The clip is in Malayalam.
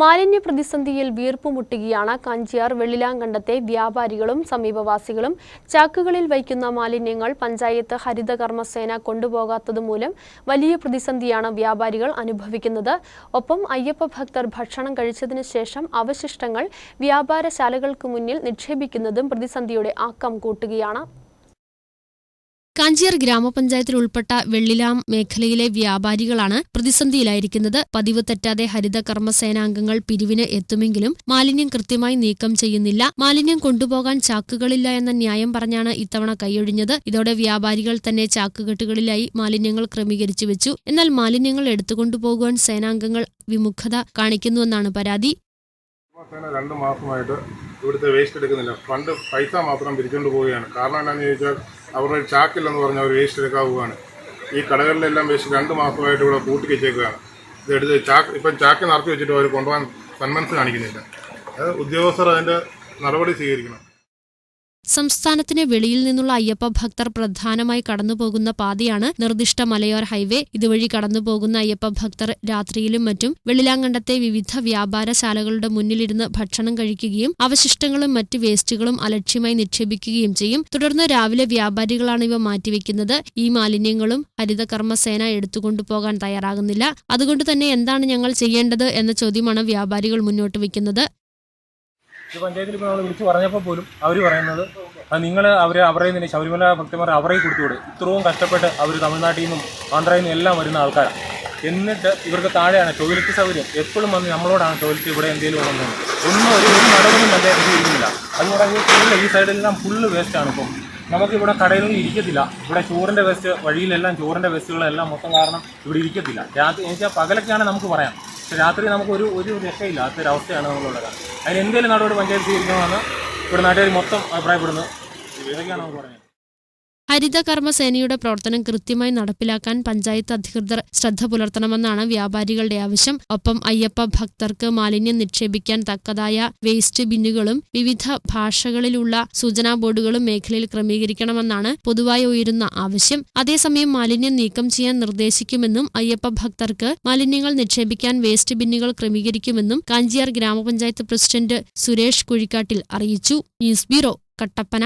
മാലിന്യ പ്രതിസന്ധിയിൽ വീർപ്പുമുട്ടുകയാണ് കഞ്ചിയാർ വെള്ളിലാങ്കണ്ടത്തെ വ്യാപാരികളും സമീപവാസികളും. ചാക്കുകളിൽ വയ്ക്കുന്ന മാലിന്യങ്ങൾ പഞ്ചായത്ത് ഹരിതകർമ്മസേന കൊണ്ടുപോകാത്തതുമൂലം വലിയ പ്രതിസന്ധിയാണ് വ്യാപാരികൾ അനുഭവിക്കുന്നത്. ഒപ്പം അയ്യപ്പ ഭക്തർ ഭക്ഷണം കഴിച്ചതിന് ശേഷം അവശിഷ്ടങ്ങൾ വ്യാപാരശാലകൾക്ക് മുന്നിൽ നിക്ഷേപിക്കുന്നതും പ്രതിസന്ധിയുടെ ആക്കം കൂട്ടുകയാണ്. കാഞ്ചിയാർ ഗ്രാമപഞ്ചായത്തിൽ ഉൾപ്പെട്ട വെള്ളിലാം മേഖലയിലെ വ്യാപാരികളാണ് പ്രതിസന്ധിയിലായിരിക്കുന്നത്. പതിവ് തെറ്റാതെ ഹരിത കർമ്മസേനാംഗങ്ങൾ പിരിവിന് എത്തുമെങ്കിലും മാലിന്യം കൃത്യമായി നീക്കം ചെയ്യുന്നില്ല. മാലിന്യം കൊണ്ടുപോകാൻ ചാക്കുകളില്ല എന്ന ന്യായം പറഞ്ഞാണ് ഇത്തവണ കൈയൊഴിഞ്ഞത്. ഇതോടെ വ്യാപാരികൾ തന്നെ ചാക്കുകെട്ടുകളിലായി മാലിന്യങ്ങൾ ക്രമീകരിച്ചു വെച്ചു. എന്നാൽ മാലിന്യങ്ങൾ എടുത്തുകൊണ്ടുപോകുവാൻ സേനാംഗങ്ങൾ വിമുഖത കാണിക്കുന്നുവെന്നാണ് പരാതി. രണ്ട് മാസമായിട്ട് ഇവിടുത്തെ വേസ്റ്റ് എടുക്കുന്നില്ല. ഫണ്ട് പൈസ മാത്രം പിരിച്ചുകൊണ്ട് പോവുകയാണ്. കാരണം എന്താണെന്ന് ചോദിച്ചാൽ അവരുടെ ഒരു ചാക്കില്ലെന്ന് പറഞ്ഞാൽ അവർ വേസ്റ്റ് എടുക്കാവുകയാണ്. ഈ കടകളിലെല്ലാം വേസ്റ്റ് രണ്ട് മാസമായിട്ട് ഇവിടെ കൂട്ടി വെച്ചേക്കുകയാണ്. ഇത് എടുത്ത് ചാക്ക് ഇപ്പം ചാക്ക് നിർത്തി വെച്ചിട്ട് അവർ കൊണ്ടുപോകാൻ സന്മനസ് കാണിക്കുന്നില്ല. അത് ഉദ്യോഗസ്ഥർ അതിന്റെ നടപടി സ്വീകരിക്കണം. സംസ്ഥാനത്തിന് വെളിയിൽ നിന്നുള്ള അയ്യപ്പ ഭക്തർ പ്രധാനമായി കടന്നുപോകുന്ന പാതയാണ് നിർദ്ദിഷ്ട മലയോര ഹൈവേ. ഇതുവഴി കടന്നുപോകുന്ന അയ്യപ്പ ഭക്തർ രാത്രിയിലും മറ്റും വെളിലാങ്കണ്ടത്തെ വിവിധ വ്യാപാരശാലകളുടെ മുന്നിലിരുന്ന് ഭക്ഷണം കഴിക്കുകയും അവശിഷ്ടങ്ങളും മറ്റ് വേസ്റ്റുകളും അലക്ഷ്യമായി നിക്ഷേപിക്കുകയും ചെയ്യും. തുടർന്ന് രാവിലെ വ്യാപാരികളാണ് ഇവ മാറ്റിവെക്കുന്നത്. ഈ മാലിന്യങ്ങളും ഹരിതകർമ്മസേന എടുത്തുകൊണ്ടുപോകാൻ തയ്യാറാകുന്നില്ല. അതുകൊണ്ട് തന്നെ എന്താണ് ഞങ്ങൾ ചെയ്യേണ്ടത് എന്ന ചോദ്യമാണ് വ്യാപാരികൾ മുന്നോട്ട് വയ്ക്കുന്നത്. ഇത് പഞ്ചായത്തിൽ ഇപ്പോൾ നമ്മൾ വിളിച്ച് പറഞ്ഞപ്പോൾ പോലും അവർ പറയുന്നത് അത് നിങ്ങൾ അവർ അവരെ നിന്ന് ശബരിമല ഭക്തന്മാർ അവരെ കൊടുത്തുകൂടെ ഇത്രയും കഷ്ടപ്പെട്ട് അവർ തമിഴ്നാട്ടിൽ നിന്നും ആന്ധ്രയിൽ നിന്നും എല്ലാം വരുന്ന ആൾക്കാരാണ് എന്നിട്ട് ഇവർക്ക് താഴെയാണ് ടോയ്ലറ്റ് സൗകര്യം. എപ്പോഴും വന്ന് നമ്മളോടാണ് ടോയ്ലറ്റ് ഇവിടെ എന്തെങ്കിലും വന്നത് ഒന്നും ഒരു ഒരു നടപടിയും പഞ്ചായത്ത് ചെയ്യുന്നില്ല അതുകൊണ്ട് ഈ ഫുള്ള് ഈ സൈഡിലെല്ലാം ഫുള്ള് വേസ്റ്റാണ് ഇപ്പം. നമുക്ക് ഇവിടെ കടയിലൊന്നും ഇരിക്കത്തില്ല. ഇവിടെ ചോറിന്റെ വേസ്റ്റ് വഴിയിലെല്ലാം ചോറിന്റെ വേസ്റ്റുകളെല്ലാം മൊത്തം കാരണം ഇവിടെ ഇരിക്കത്തില്ല. രാത്രി എന്ന് വെച്ചാൽ പകലൊക്കെയാണ് നമുക്ക് പറയാം. പക്ഷെ രാത്രി നമുക്കൊരു ഒരു ഒരു രക്ഷയില്ലാത്ത ഒരു അവസ്ഥയാണ് നമ്മളുള്ളത്. അതിന് എന്തെങ്കിലും നടപടി പഞ്ചായത്ത് സ്വീകരിക്കണമെന്ന് ഇവിടെ നാട്ടുകാർ മൊത്തം അഭിപ്രായപ്പെടുന്നു. ഇതൊക്കെയാണ് നമുക്ക് പറയുന്നത് ഹരിത കർമ്മസേനയുടെ പ്രവർത്തനം കൃത്യമായി നടപ്പിലാക്കാൻ പഞ്ചായത്ത് അധികൃതർ ശ്രദ്ധ പുലർത്തണമെന്നാണ് വ്യാപാരികളുടെ ആവശ്യം. ഒപ്പം അയ്യപ്പ ഭക്തർക്ക് മാലിന്യം നിക്ഷേപിക്കാൻ തക്കതായ വേസ്റ്റ് ബിന്നുകളും വിവിധ ഭാഷകളിലുള്ള സൂചനാ ബോർഡുകളും മേഖലയിൽ ക്രമീകരിക്കണമെന്നാണ് പൊതുവായി ഉയരുന്ന ആവശ്യം. അതേസമയം മാലിന്യം നീക്കം ചെയ്യാൻ നിർദ്ദേശിക്കുമെന്നും അയ്യപ്പ ഭക്തർക്ക് മാലിന്യങ്ങൾ നിക്ഷേപിക്കാൻ വേസ്റ്റ് ബിന്നുകൾ ക്രമീകരിക്കുമെന്നും കാഞ്ചിയാർ ഗ്രാമപഞ്ചായത്ത് പ്രസിഡന്റ് സുരേഷ് കുഴിക്കാട്ടിൽ അറിയിച്ചു. News bureau Kattappana.